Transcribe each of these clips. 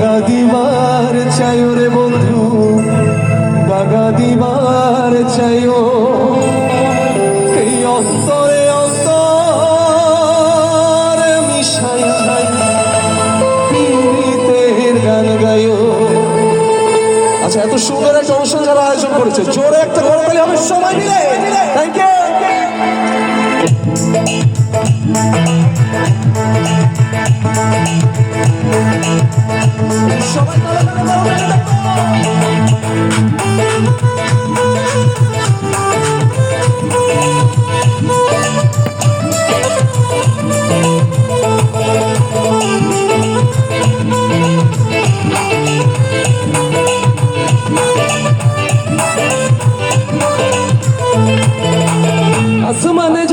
দাগা দিবার চাইও রে বন্ধু দাগা দিবার চাইও। এই অন্তরে অন্তরে মিশাই পীড়িতের গান গাইও। আচ্ছা এত সুন্দর একটা অনুষ্ঠান যারা আয়োজন করেছে, জোরে একটা করতালি হবে, সবাই মিলে। থ্যাংক ইউ সবাই তালে তালে তালে তালে তালে। আসমানে যাইও না রে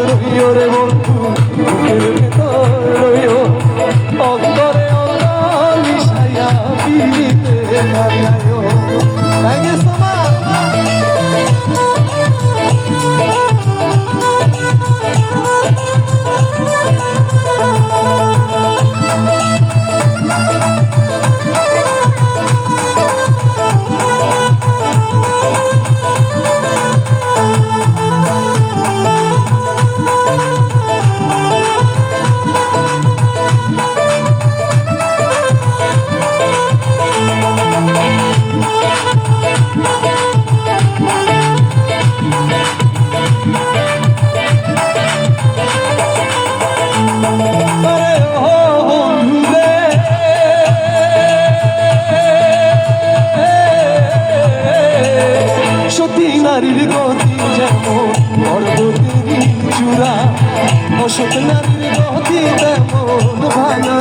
রইও রে বন্ধু বুকের ভেতর অন্তর মিশায়া পিড়িতে থ্যাংক ইউ অসৎ নারীর গতি তেমন ভালো